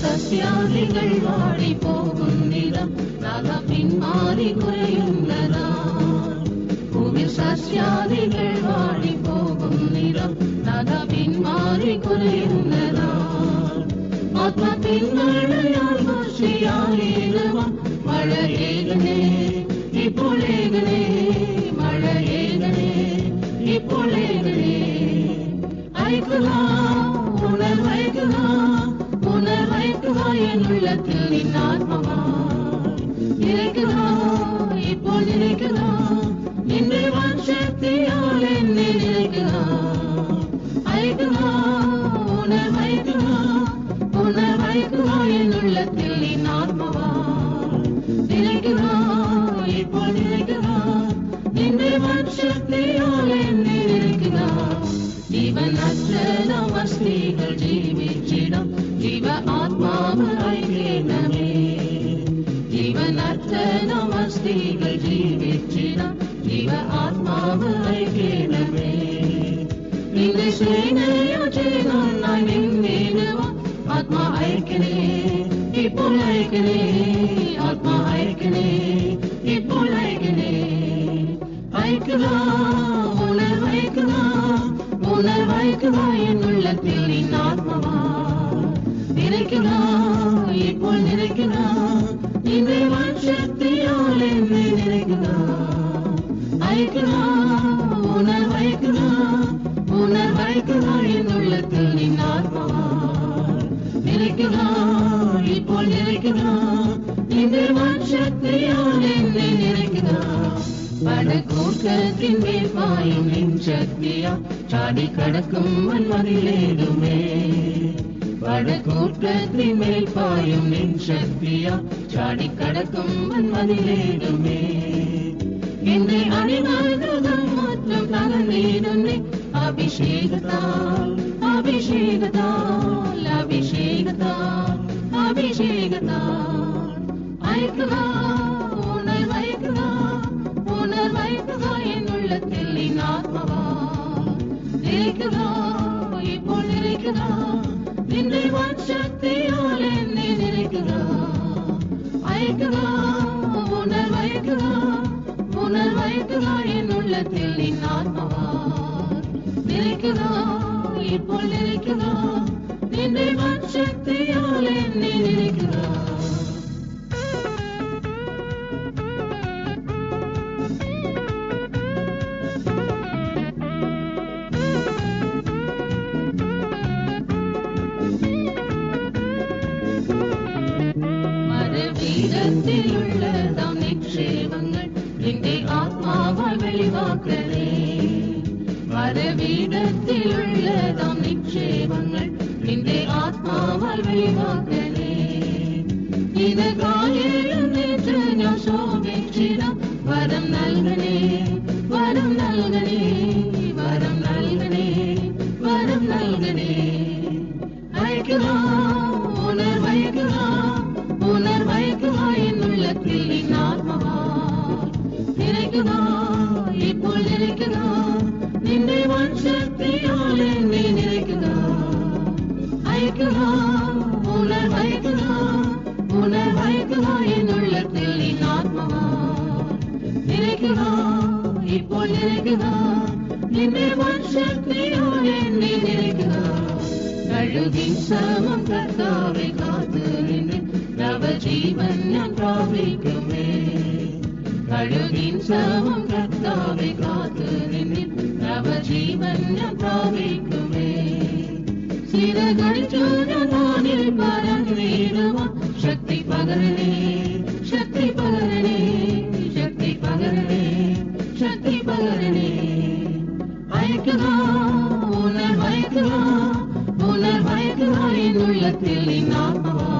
സസ്യാദികൾ വാടിപ്പോകുന്നിടം നഖ പിന്മാറി കുറയുന്നതാ ഭൂമി വാടി പോകുന്നിടം നഖ പിന്മാറി കുറയുന്നതാ ആത്മത്തിൻ മഴയാൽ മഴയേകുന്നേ ஐக்குதா உணர்வைக்குதா உணர்வைக்குதா என் உள்ளத்தில் நின் ஆத்மவா இறைக்குதா இப்போ நினைக்குதா இன்று வம்சத்தியால் என்னை உணர் ஐக்குதா உணர்வைக்குதா உணர்வைக்குதா என் உள்ளத்தில் நின் ஆத்மவா நினைக்குதா നമസ്തികൾ ജീവിച്ചിടം ജീവ ആത്മാവ് ഐക്യനമേ നിന്റെ സേനയോ ചേർന്നായി നിന്നിടുക ആത്മാ ഐക്യനേ ഇപ്പോൾ ഐക്യനേ ആത്മാ ഐക്യനേ ഇപ്പോൾ ഐക്യനേ ഐക്യത ഉണർവൈക്കുക ഉണർവൈക്കുക എന്നുള്ളത്തിൽ നിൻ ആത്മവാ നിറയ്ക്കുക ഇപ്പോൾ നിറയ്ക്കുക നിന്റെ ശക്തിയാൽ പടക്കൂട്ടത്തിന്റെ പായുനിൻ ശക്തിയാ ചാടിക്കടക്കും മൺമതിലേതുമേ. പടക്കൂട്ടത്തിന്മേൽ പായും നിൻ ശക്തിയാ ചാടിക്കടക്കും മൺമതിലേതുമേ. എന്റെ അണിമാതൃതം മാത്രം തകർന്നിരുന്നേ അഭിഷേകത്താൽ അഭിഷേകത്താൽ അഭിഷേകത്താൽ അഭിഷേകത്താൽ. അയക്കുവാൻ நினைக்கிறான் இப்போ நினைக்கிறான் நின்றை சக்தியால் என்னை நினைக்கிறான் அயக்கிறான் உணர் வைக்கிறான் உணர் வைக்கிறான் என் உள்ளத்தில் நின் ஆத்மவா நினைக்கிறான் മരവീരത്തിലുള്ളതാം നിക്ഷേപങ്ങൾ നിന്റെ ആത്മാവാൽ വെളിവാക്കണേ മരവീരത്തിലുള്ളതാം നിക്ഷേപങ്ങൾ നിന്റെ ആത്മാവാൽ വെളിവാക്കണേ ഇത് കായേഴുന്നേറ്റ് ഞാൻ ശോഭിച്ചിടം വരം നൽകണേ. feeling not my heart. நினைக்குதா இப்போ நினைக்குதா நின்றை வன்சக்தி ஆளே நீ நினைக்குதா ஐக்குதா உணர் வைக்குதா உணர் வைக்குதா என் உள்ளத்தில் நீ ஆத்மவார் நினைக்குதா இப்போ நினைக்குதா நின்றை வன்சக்தி ஆளே நீ நினைக்குதா கழுகின் சமம் கத்தாவை காத்து நின்று ஜீவன் நான் பாவிக்குமே. கழுகின் சவம் கர்த்தாவை காத்து நவ ஜீவன் நான் பாவிக்குமே. சிறகள் சூரியனில் பரந்தேருவான் சக்தி பகரனே சக்தி பகரனே சக்தி உள்ளத்தில் ஆத்மாவா?